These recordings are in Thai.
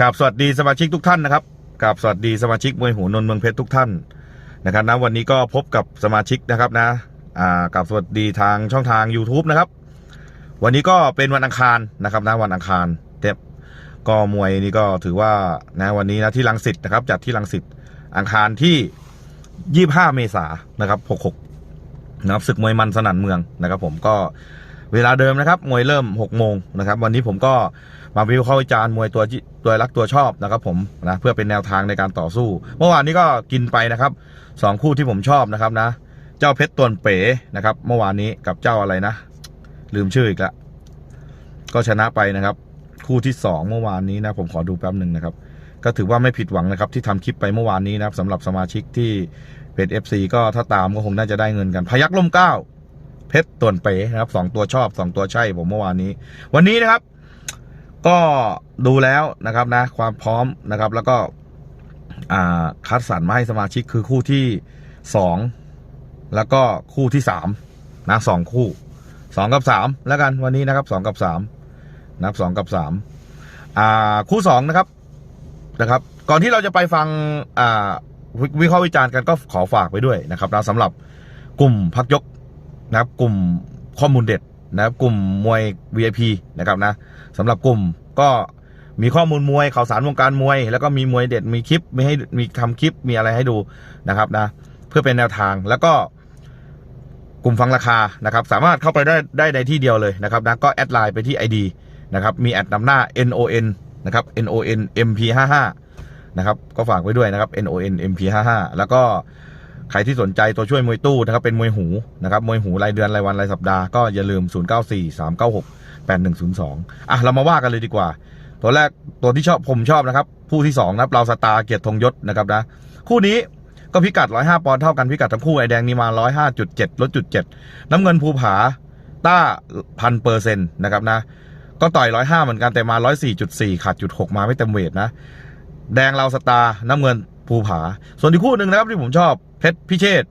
กราบสวัสดีสมาชิกทุกท่านนะครับกราบสวัสดีสมาชิกมวยหูนนเมืองเพชรทุกท่านนะครับนะวันนี้ก็พบกับสมาชิกนะครับนะอ่ากราบสวัสดีทางช่องทาง YouTube นะครับ วันนี้ก็เป็นวันอังคารนะครับนะวันอังคารเต็มก็มวยนี่ก็ถือว่านะวันนี้นะที่ลังสิตนะครับจัดที่ลังสิตอังคารที่ 25 เมษายนนะครับ66นะครับศึกมวยมันสนั่นเมืองนะครับ ผมก็ เวลาเดิมนะครับ มวยเริ่ม6โมงนะครับ วันนี้ผมก็มาวิวเข้าวิจารณ์มวยตัวตัวรักตัวชอบนะครับผมนะเพื่อเป็นแนวทางในการต่อสู้ เมื่อวานนี้ก็กินไปนะครับสองคู่ที่ผมชอบนะครับนะ เจ้าเพชรตวนเป๋นะครับ เมื่อวานนี้กับเจ้าอะไรนะ ลืมชื่ออีกล้วก็ชนะไปนะครับ คู่ที่สองเมื่อวานนี้นะ ผมขอดูแป๊บหนึ่งนะครับ ก็ถือว่าไม่ผิดหวังนะครับ ที่ทำคลิปไปเมื่อวานนี้นะครับสำหรับสมาชิกที่เพจ FC ก็ถ้าตามก็คงน่าจะได้เงินกัน พยักล่มเก้า เพชรต่วนเป๋นะครับสองตัวชอบสองตัวใช่ผมเมื่อวานนี้ วันนี้นะครับ ก็ดูแล้วนะครับนะ ความพร้อมนะครับ แล้วก็คัดสรรมาให้สมาชิกคือคู่ที่สองแล้วก็คู่ที่สามนะสองคู่สองกับสามแล้วกันวันนี้นะครับสองกับสามนะครับสองกับสามคู่สองนะครับนะครับ ก่อนที่เราจะไปฟังวิวิเคราะห์วิจารณ์กันก็ขอฝากไปด้วยนะครับนะสำหรับกลุ่มพักยก นะครับกลุ่มข้อมูลเด็ดนะครับกลุ่มมวย VIP นะครับนะสำหรับกลุ่มก็มีข้อมูลมวยข่าวสารวงการมวย แล้วก็มีมวยเด็ดมีคลิปมีให้มีทำคลิปมีอะไรให้ดูนะครับนะเพื่อเป็นแนวทางแล้วก็กลุ่มฟังราคานะครับ สามารถเข้าไปได้ได้ในที่เดียวเลยนะครับนะก็แอดไลน์ไปที่ ID นะครับมีแอดนำหน้า NON นะครับ NON MP55 นะครับก็ฝากไว้ด้วยนะครับ NON MP55 แล้วก็ ใครที่สนใจตัวช่วยมวยตู้นะครับเป็นมวยหูนะครับมวยหูรายเดือนรายวันรายสัปดาห์ก็อย่าลืม 0943968102 อะเรามาว่ากันเลยดีกว่า ตัวแรกตัวที่ชอบผมชอบนะครับผู้ที่สองนะครับเราสตาร์เกียรติธงยศนะครับนะคู่นี้ก็พิกัด 105 ปอนด์เท่ากันพิกัดทั้งคู่ไอแดงนี่มา 105.7ลดจุด7น้ำเงินภูผาต้าพันเปอร์เซ็นต์นะครับนะก็ต่อย 105 เหมือนกันแต่มา 104.4 ขาดจุด6มาไม่เต็มเวทนะ แดงเราสตาร์น้ำเงินภูผา ส่วนอีกคู่หนึ่งนะครับที่ผมชอบ ชรพิเชษ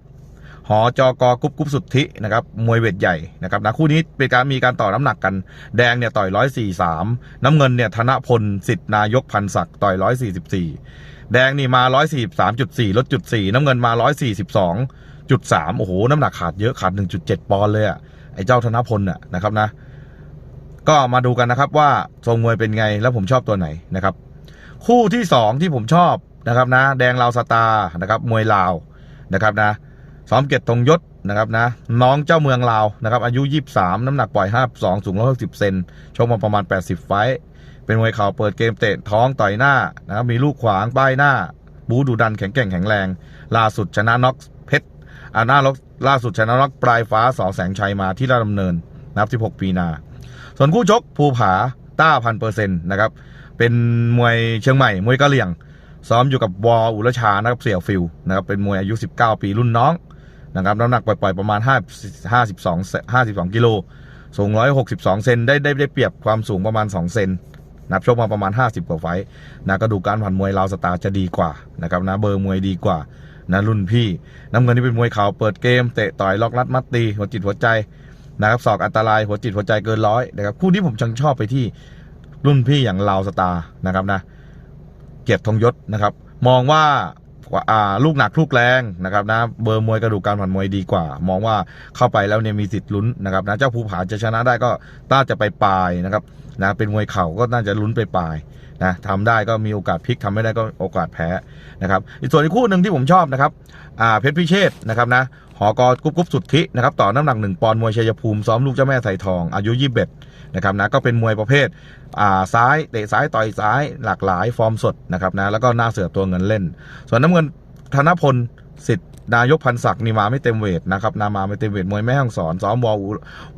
หอจอกกุ๊บกุ๊บสุทธินะครับมวยเวทใหญ่นะครับนะคู่นี้เป็นการมีการต่อน้ำหนักกัน แดงเนี่ยต่อย143น้ำเงินเนี่ยธนพลสิทธินายกพันศักดิ์ต่อย144แดงนี่มา143.4ลดจุด4น้ำเงินมา142.3โอ้โห น้ำหนักขาดเยอะขาด1.7ปอนด์เลยอะไอ้เจ้าธนพลน่ะนะครับนะ ก็มาดูกันนะครับว่าทรงมวยเป็นไงแล้วผมชอบตัวไหนนะครับ คู่ที่2ที่ผมชอบนะครับนะ แดงลาวสตาร์นะครับมวยลาว นะครับนะซ้อมเกียรติธงยศนะครับนะน้องเจ้าเมืองลาวนะครับอายุ 23 น้ำหนักปล่อย 52 สูง 160 เซนชกมาประมาณ 80 ไฟเป็นมวยเข่าเปิดเกมเตะท้องต่อยหน้านะครับมีลูกขวางป้ายหน้า บูดูดันแข็งแกร่งแข็งแรง ล่าสุดชนะน็อกเพชรอ่าน้าล็อกล่าสุดชนะน็อกปลายฟ้าสอแสงชัยมาที่ราชดำเนินนับ 16 ปีนา ส่วนคู่ชกภูผาต้าพันเปอร์เซ็นต์นะครับเป็นมวยเชียงใหม่มวยกะเหลี่ยง ซ้อมอยู่กับวออุรชานะครับเสี่ยวฟิลนะครับเป็นมวยอายุ 19 ปีรุ่นน้องนะครับน้ำหนักปล่อยๆประมาณ 5 52 52กิโลสูง 162 เซนได้ได้ได้เปรียบความสูงประมาณ 2 เซนนับชกมาประมาณ 50 กว่าไฟนะกระดูกการผ่านมวยลาวสตาร์จะดีกว่านะครับนะเบอร์มวยดีกว่านะรุ่นพี่น้ำเงินนี่เป็นมวยเข่าเปิดเกมเตะต่อยล็อกรัดมัดตีหัวจิตหัวใจนะครับศอกอันตรายหัวจิตหัวใจเกินร้อยนะครับคู่นี้ผมชังชอบไปที่รุ่นพี่อย่างลาวสตาร์นะครับนะ เกียรติธงยศนะครับ มองว่าลูกหนักลูกแรงนะครับนะเบอร์มวยกระดูกการผ่านมวยดีกว่า มองว่าเข้าไปแล้วเนี่ยมีสิทธิ์ลุ้นนะครับนะเจ้าภูผาจะชนะได้ก็ต้าจะไปปลายนะครับนะเป็นมวยเข่าก็น่าจะลุ้นไปปลายนะทำได้ก็มีโอกาสพลิกทำไม่ได้ก็โอกาสแพ้นะครับอีกส่วนอีกคู่หนึ่งที่ผมชอบนะครับอ่าเพชรพิเชษนะครับนะ หอกอกุ๊บกุ๊บสุทธินะครับต่อน้ำหนักหนึ่งปอนด์มวยชัยภูมิซ้อมลูกเจ้าแม่ใส่ทองอายุยี่สิบเอ็ดนะครับนะก็เป็นมวยประเภทอ่าซ้ายเตะซ้ายต่อยซ้ายหลากหลายฟอร์มสดนะครับนะแล้วก็หน้าเสือตัวเงินเล่น ส่วนน้ำเงินธนพลสิทธินายกพันศักดิ์นี่มาไม่เต็มเวทนะครับนามาไม่เต็มเวทมวยแม่ห้องสอนซ้อมวอล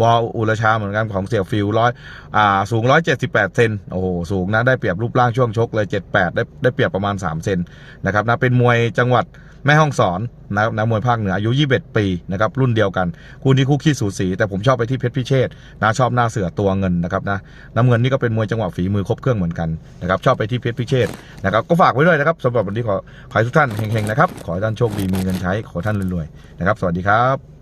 วอลอุรชาเหมือนกันของเสี่ยวฟิลร้อยอ่าสูง 178 เซนโอ้โหสูงนะได้เปรียบรูปร่างช่วงชกเลย 78 ได้ได้เปรียบประมาณ 3 เซนนะครับนะเป็นมวยจังหวัด แม่ห้องสอนนะครับนะมวยภาคเหนืออายุ 21 ปีนะครับรุ่นเดียวกัน คู่นี้คู่ขี้สูสี แต่ผมชอบไปที่เพชรพิเชษนะชอบหน้าเสือตัวเงินนะครับนะน้ำเงินนี่ก็เป็นมวยจังหวะฝีมือครบเครื่องเหมือนกันนะครับชอบไปที่เพชรพิเชษนะครับก็ฝากไว้ด้วยนะครับสำหรับวันนี้ขอขอให้ทุกท่านเฮงๆนะครับขอให้ท่านโชคดีมีเงินใช้ขอท่านรวยๆนะครับสวัสดีครับ